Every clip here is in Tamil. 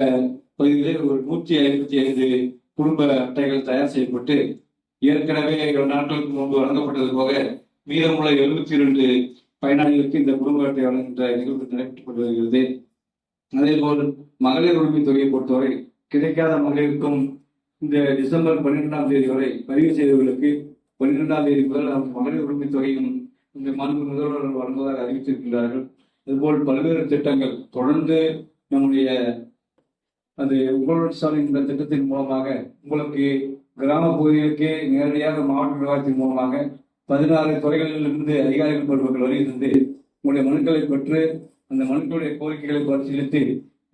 பகுதிகளில் ஒரு நூற்றி ஐம்பத்தி ஐந்து குடும்ப அட்டைகள் தயார் செய்யப்பட்டு ஏற்கனவே இரண்டு நாட்களுக்கு முன்பு வழங்கப்பட்டது போக மீதமுள்ள எழுபத்தி இரண்டு பயனாளிகளுக்கு இந்த குடும்ப அட்டை வழங்குகின்ற நிகழ்வு நடைபெற்றுக் வருகிறது. அதேபோல் மகளிர் உரிமை தொகையை பொறுத்தவரை கிடைக்காத மகளிருக்கும் இந்த டிசம்பர் பன்னிரெண்டாம் தேதி வரை பதிவு செய்தவர்களுக்கு பன்னிரெண்டாம் தேதி முதல் மகளிர் உரிமை தொகையும் இந்த மாண்பு முதல்வர் வழங்குவதாக அறிவித்திருக்கிறார்கள் அதுபோல் பல்வேறு திட்டங்கள் தொடர்ந்து நம்முடைய அது உங்களோட ஸ்டாலின் என்ற திட்டத்தின் மூலமாக உங்களுக்கு கிராம பகுதிகளுக்கே நேரடியாக மாவட்ட நிர்வாகத்தின் மூலமாக பதினாறு துறைகளிலிருந்து அதிகாரிகள் பெறுவர்கள் வரை இருந்து உங்களுடைய மனுக்களை பெற்று அந்த மனுக்களுடைய கோரிக்கைகளை பரிசீலித்து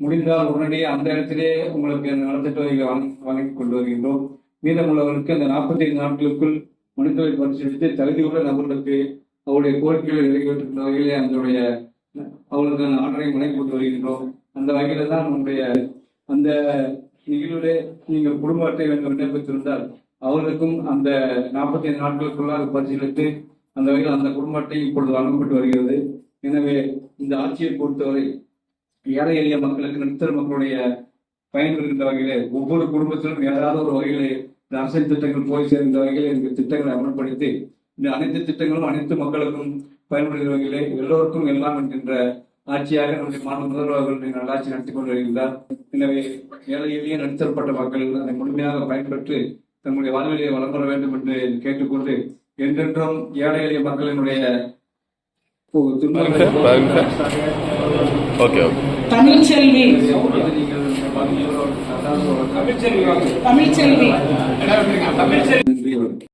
முடிந்தால் உடனடியே அந்த இடத்திலே உங்களுக்கு நலத்திட்ட உதவிகளை வழங்கி வழங்கி கொண்டு வருகின்றோம். மீதமுள்ளவர்களுக்கு அந்த நாற்பத்தி ஐந்து நாட்களுக்குள் மனுக்களை பரிசீலித்து தகுதியுள்ள நபர்களுக்கு அவருடைய கோரிக்கைகளை நிறைவேற்றுகின்ற வகையிலே அதனுடைய அவர்களுக்கான ஆர்டரை வழங்கி கொண்டு வருகின்றோம். அந்த வகையில தான் நம்முடைய அந்த நிகழ்விலே நீங்கள் குடும்ப அட்டை வேண்டும் விண்ணப்பித்திருந்தால் அவர்களுக்கும் அந்த நாற்பத்தி ஐந்து நாட்களுக்குள்ளாக பரிசீலித்து அந்த வகையில் அந்த குடும்ப அட்டை இப்பொழுது வழங்கப்பட்டு வருகிறது. எனவே இந்த ஆட்சியை பொறுத்தவரை ஏழை எளிய மக்களுக்கு நடுத்தர மக்களுடைய பயன்பெறுகின்ற வகையிலே ஒவ்வொரு குடும்பத்திலும் ஏதாவது ஒரு வகையிலே இந்த அரசின் திட்டங்கள் போய் சேர்ந்த வகையில் இந்த திட்டங்களை அமல்படுத்தி இந்த அனைத்து திட்டங்களும் அனைத்து மக்களுக்கும் பயன்படுகிற வகையிலே எல்லோருக்கும் எல்லாம் என்கின்ற ஆட்சியாக நம்முடைய மாநில முதல்வர்களுடைய நல்லாட்சி நடத்தி கொண்டு வருகின்றார் எனவே ஏழை எளிய நடுத்தரப்பட்ட மக்கள் அதை முழுமையாக பயன்பெற்று தங்களுடைய வாழ்விலே வளம் பெற வேண்டும் என்று கேட்டுக்கொண்டு என்றென்றும் ஏழை எளிய மக்களினுடைய தமிழ்ச்செல்வி. தமிழ்ச்செல்வி. நன்றி